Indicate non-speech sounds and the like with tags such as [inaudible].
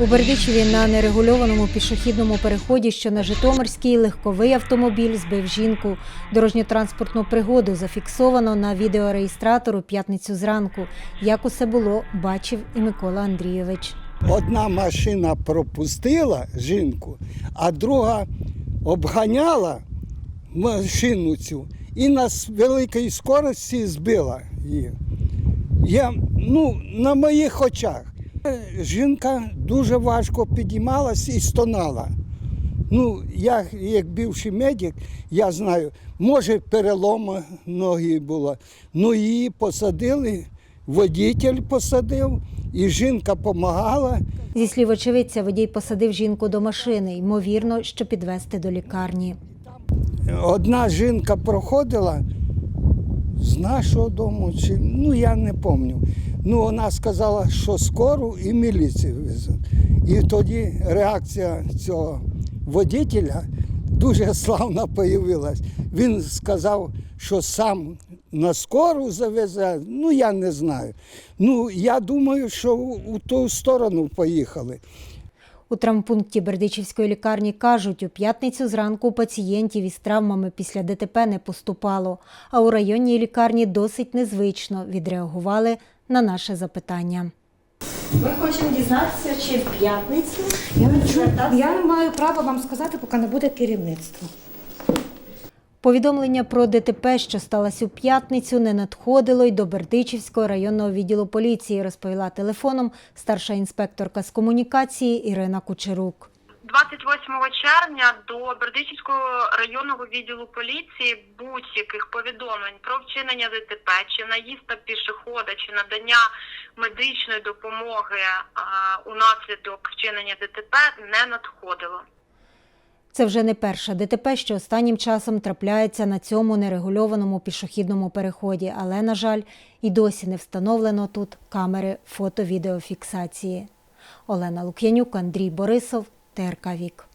У Бердичеві на нерегульованому пішохідному переході, що на Житомирській, легковий автомобіль збив жінку. Дорожньо-транспортну пригоду зафіксовано на відеореєстратор у п'ятницю зранку. Як усе було, бачив і Микола Андрійович. Одна машина пропустила жінку, а друга обганяла машину цю і на великій скорості збила її. Я, ну, на моїх очах. Жінка дуже важко підіймалась і стонала. Ну, я, як бивший медик, я знаю, може перелома ноги було. Ну, її посадили, водитель посадив, і жінка допомагала. Зі слів очевидця, водій посадив жінку до машини, ймовірно, що підвести до лікарні. Одна жінка проходила з нашого дому, чи, ну я не пам'ятаю. Ну, вона сказала, що скору і міліцію везуть. І тоді реакція цього водителя дуже [laughs] славно появилась. Він сказав, що сам на скору завезе. Ну, я не знаю. Ну, я думаю, що у ту сторону поїхали. У травмпункті Бердичівської лікарні кажуть, у п'ятницю зранку пацієнтів із травмами після ДТП не поступало, а у районній лікарні досить незвично відреагували на наше запитання. Ми хочемо дізнатися, чи в п'ятницю Я не, я не маю права вам сказати, поки не буде керівництва. Повідомлення про ДТП, що сталося у п'ятницю, не надходило й до Бердичівського районного відділу поліції, розповіла телефоном старша інспекторка з комунікації Ірина Кучерук. 28 червня до Бердичівського районного відділу поліції будь-яких повідомлень про вчинення ДТП, чи наїзд на пішохода, чи надання медичної допомоги а, у наслідок вчинення ДТП не надходило. Це вже не перша ДТП, що останнім часом трапляється на цьому нерегульованому пішохідному переході, але, на жаль, і досі не встановлено тут камери фото-відеофіксації. Олена Лук'янюк, Андрій Борисов, ТРК Вік.